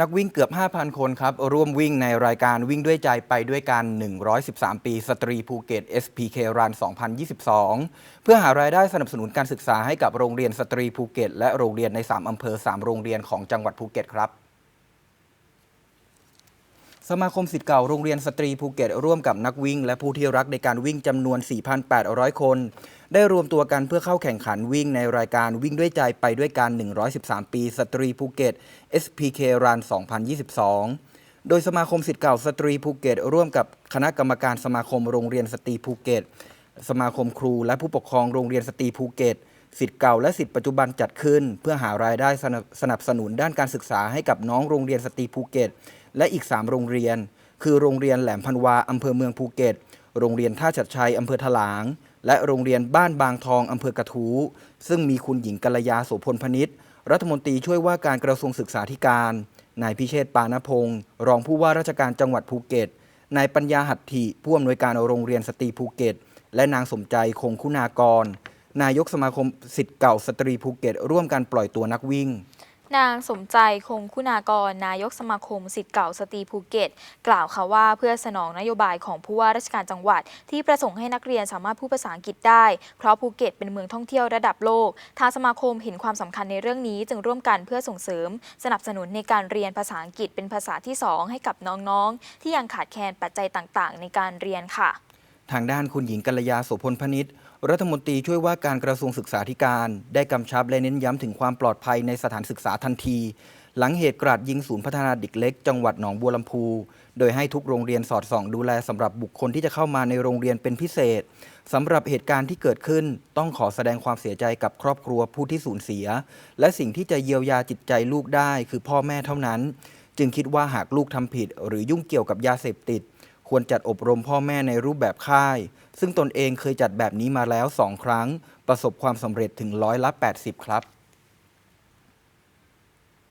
นักวิ่งเกือบ 5,000 คนครับ ร่วมวิ่งในรายการวิ่งด้วยใจไปด้วยกัน 113 ปี สตรีภูเก็ต SPK รัน 2022 เพื่อหารายได้สนับสนุนการศึกษาให้กับโรงเรียนสตรีภูเก็ต และโรงเรียนใน 3 อำเภอ 3 โรงเรียนของจังหวัดภูเก็ตครับ สมาคมสิทธิ์เก่าโรงเรียนสตรีภูเก็ตร่วมกับนักวิ่ง และผู้ที่รักในการวิ่งจำนวน 4,800 คน ได้รวมตัวกันเพื่อเข้าแข่งขันวิ่งในรายการวิ่งด้วยใจไปด้วยกัน 113 ปี สตรีภูเก็ต SPK Run 2022 โดยสมาคมสิทธิ์เก่าสตรีภูเก็ตร่วมกับคณะกรรมการสมาคมโรงเรียนสตรีภูเก็ต สมาคมครูและผู้ปกครองโรงเรียนสตรีภูเก็ต สิทธิ์เก่าและสิทธิ์ปัจจุบันจัดขึ้น เพื่อหารายได้สนับสนับสนุนด้านการศึกษาให้กับน้องโรงเรียนสตรีภูเก็ต และอีก 3 โรงเรียน คือโรงเรียนแหลมพันวาอำเภอเมืองภูเก็ต โรงเรียนท่าชัดชัยอำเภอถลาง และโรงเรียนบ้านบางทองอำเภอกระทู้ซึ่งมีคุณหญิงกัลยาโสพลพนิษฐ์รัฐมนตรีช่วยว่าการกระทรวงศึกษาธิการนายพิเชษปานพงศ์รองผู้ว่าราชการจังหวัดภูเก็ตนายปัญญาหัตถิผู้อำนวยการโรงเรียนสตรีภูเก็ต และนางสมใจคงคุณากร นายกสมาคมสิทธิ์เก่าสตรีภูเก็ต ร่วมกันปล่อยตัวนักวิ่งนางสมใจคงคุณากร นายกสมาคมสิทธิ์เก่าสตรีภูเก็ต กล่าวค่ะว่าเพื่อสนองนโยบายของผู้ว่าราชการจังหวัด ที่ประสงค์ให้นักเรียนสามารถพูดภาษาอังกฤษได้ เพราะภูเก็ตเป็นเมืองท่องเที่ยวระดับโลก ทางสมาคมเห็นความสำคัญในเรื่องนี้ จึงร่วมกันเพื่อส่งเสริม สนับสนุนในการเรียนภาษาอังกฤษเป็นภาษาที่สองให้กับน้องๆ ที่ยังขาดแคลนปัจจัยต่างๆ ในการเรียนค่ะ ทางด้านคุณหญิงกัลยาโสพลพนิษฐ์รัฐมนตรีช่วยว่าการกระทรวงศึกษาธิการ ได้กำชับและเน้นย้ำถึงความปลอดภัยในสถานศึกษาทันที หลังเหตุกราดยิงศูนย์พัฒนาเด็กเล็ก จังหวัดหนองบัวลำพู โดยให้ทุกโรงเรียนสอดส่องดูแลสำหรับบุคคลที่จะเข้ามาในโรงเรียนเป็นพิเศษสำหรับเหตุการณ์ที่เกิดขึ้น ต้องขอแสดงความเสียใจกับครอบครัวผู้ที่สูญเสีย และสิ่งที่จะเยียวยาจิตใจลูกได้ คือพ่อแม่เท่านั้น จึงคิดว่าหากลูกทำผิด หรือยุ่งเกี่ยวกับยาเสพติด ควรจัดอบรมพ่อแม่ในรูปแบบค่าย ซึ่งตนเองเคยจัดแบบนี้มาแล้วสองครั้ง ประสบความสำเร็จถึงร้อยละ 80 ครับ